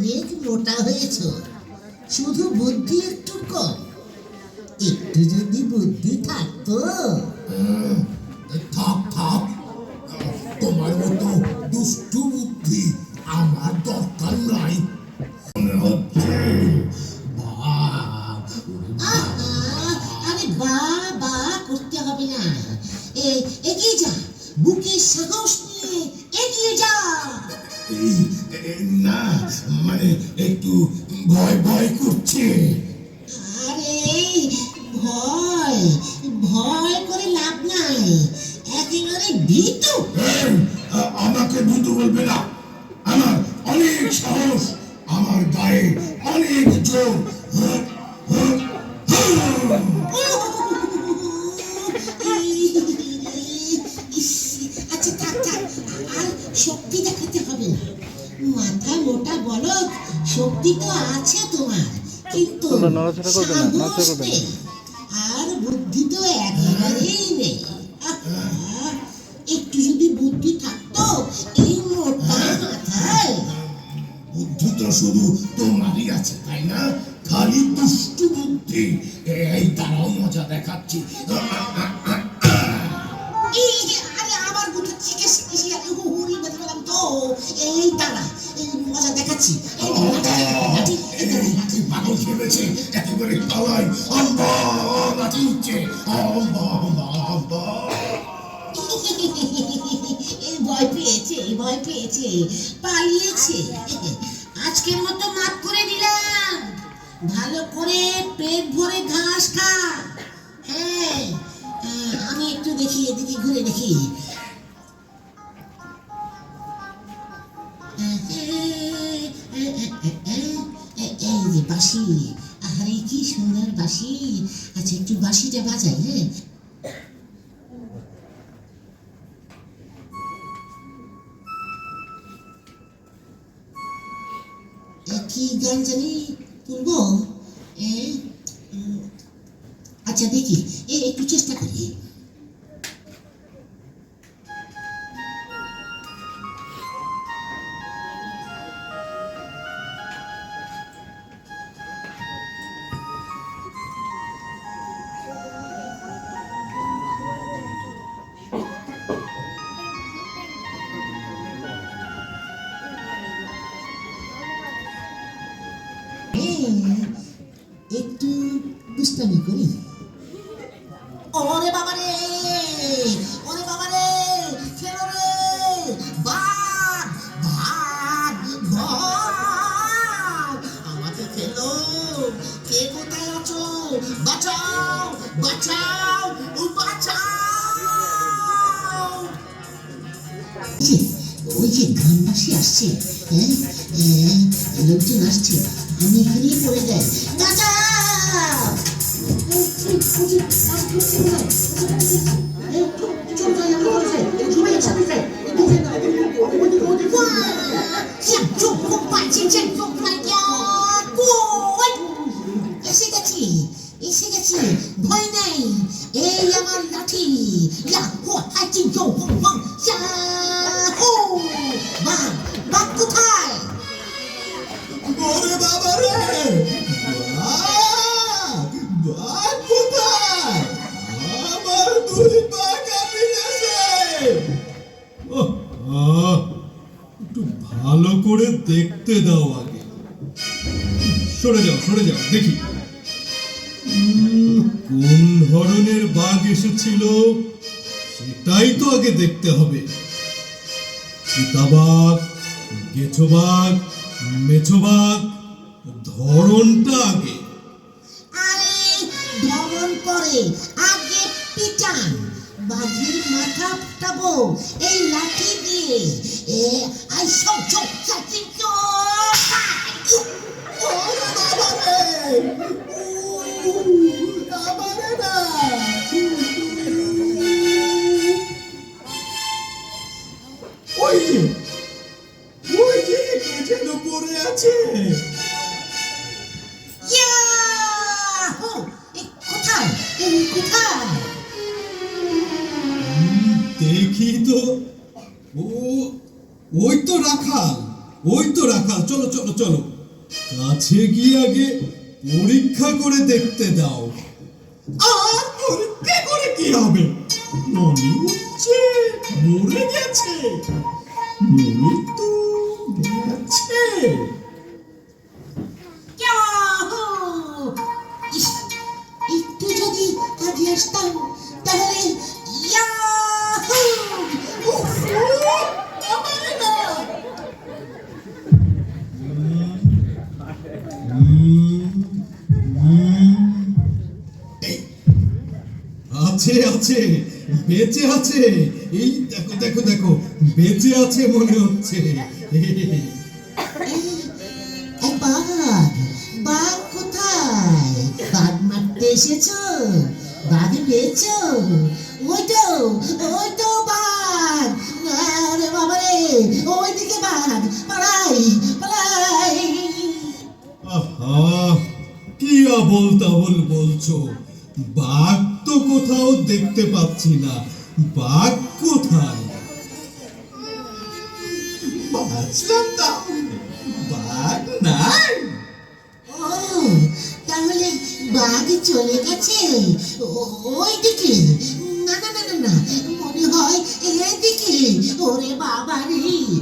অনেক মোটা হয়েছ? শুধু বুদ্ধি একটু কম। একটু যদি বুদ্ধি থাকতো। থাক থাক। তোমার মতো দুষ্টু বুদ্ধি আমার দরকার নাই। মনে হচ্ছে? আরে বা বা করতে হবে না। এ- এগিয়ে যা বুকের সাহস নিয়ে এগিয়ে যা। না মানে একটু ভয় ভয় করছে। আরে ভয় ভয় করে লাভ নাই। একেবারে ভীতু। আমাকে ভূতু বলবে না। আমার অনেক সাহস আমার গায়ে অনেক জোর। শক্তি তো আছে তোমার কিন্তু নড়াচড়া করবে না, নড়াচড়া করবে না। আর বুদ্ধি তো একেবারেই নেই। একটু যদি বুদ্ধি থাকতো এই মোটা মাথায়। বুদ্ধি তো শুধু তোমারই আছে তাই না? খালি দুষ্টু বুদ্ধি। এই তারাও মজা দেখাচ্ছি। পেয়েছে ভয় পেয়েছে, পালিয়েছে। আজকের মতো মাফ করে দিলাম। ভালো করে পেট ভরে ঘাস খা হ্যাঁ আমি একটু দেখি, এদিকে ঘুরে দেখি। এই যে বাঁশি আরে কি সুন্দর বাঁশি। আচ্ছা একটু বাঁশিটা বাজাই হ্যাঁ। এ, কি গান জানি তুলবো এ, উম, আচ্ছা দেখি এ একটু চেষ্টা করি হুম, একটু দুষ্টামি করি। ওরে বাবা রে ওরে বাবা রে ওই যে গ্রামবাসী আসছে হ্যাঁ, লোকজন আসছে। 눈이 흔히 보이게 짜잔! 좀더 옆으로 오세요. 주변에 보이네, 에야말라티. 야, 호, 하이팅, দুই পা একটু ভালো করে। দেখতে দাও আগে সরে যাও সরে যাও দেখি কোন ধরনের বাঘ এসেছিল সেটাই তো আগে দেখতে হবে চিতাবাঘ গেছো বাঘ মেছো বাঘ ধরনটা আগে আরে ধরন করে পিটান বাঘের মাথা ফাটাবো এই লাঠি দিয়ে। এ আই সব সব চাচিং চো ও, ওই তো রাখাল, ওই তো রাখাল। চলো চলো চলো। কাছে গিয়ে আগে পরীক্ষা করে দেখতে দাও। আর পরীক্ষা করে কি হবে? মনে হচ্ছে মরে গেছে। মরে আছে আছে বেঁচে আছে। এই দেখো দেখো দেখো বেঁচে আছে মনে হচ্ছে। বাঘ বাঘ কোথায়? বাঘ মারতে এসেছ? বাঘ পেয়েছ? বাঘ। আরে বাবা রে ওইদিকে বাঘ পালাই পালাই। আহা কি আবল তাবল বলছো? বাঘ তো কোথাও দেখতে পাচ্ছি না। বাঘ কোথায়? বাঁচলাম তা বাঘ নাই। তাহলে বাঘ চলে গেছে? ও- ওইদিকে। না না না না মনে হয় ওরে বাবা রে।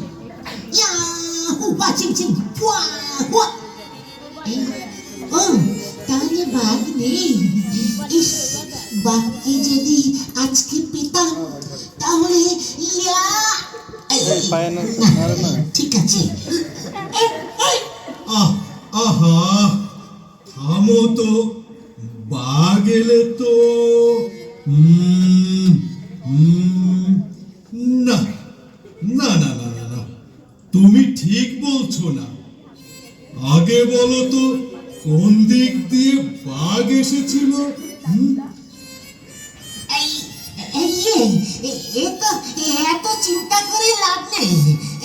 তাহলে বাঘ নেই। বাঘকে যদি আজকে পেতাম তাহলে ঠিক আছে। আহ থামো তো বাঘ এলে তো। না না না না না না তুমি ঠিক বলছো না। আগে বলো তো কোন দিক দিয়ে বাঘ এসেছিল? হুম? এ- তো এত চিন্তা করে লাভ নেই।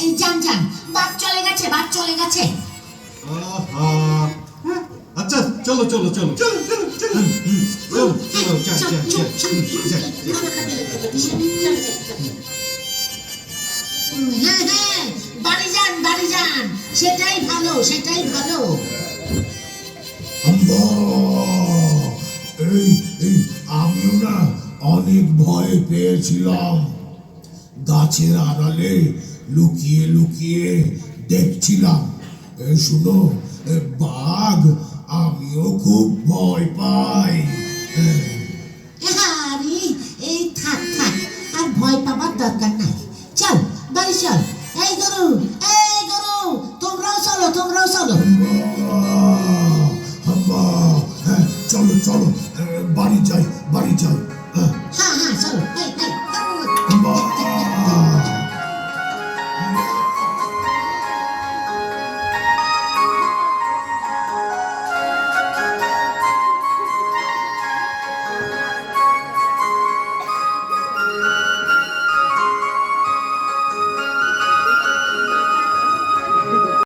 এই যান যান বাঘ চলে গেছে বাঘ চলে গেছে। আচ্ছা চলো চলো চলো। চলো চলো চলো। চলো চলো যাই। হ্যাঁ হ্যাঁ বাড়ি যান বাড়ি যান। সেটাই ভালো সেটাই ভালো। অনেক ভয় পেয়েছিলাম। গাছের আড়ালে লুকিয়ে লুকিয়ে দেখছিলাম। শুনো বাঘ আমিও খুব ভয় পাই। হ্যাঁ আরে এই থাক থাক আর ভয় পাবার দরকার নাই। চল বাড়ি চল। এই গরু এই গরু তোমরাও চলো তোমরাও চলো! হ্যাঁ চলো চলো।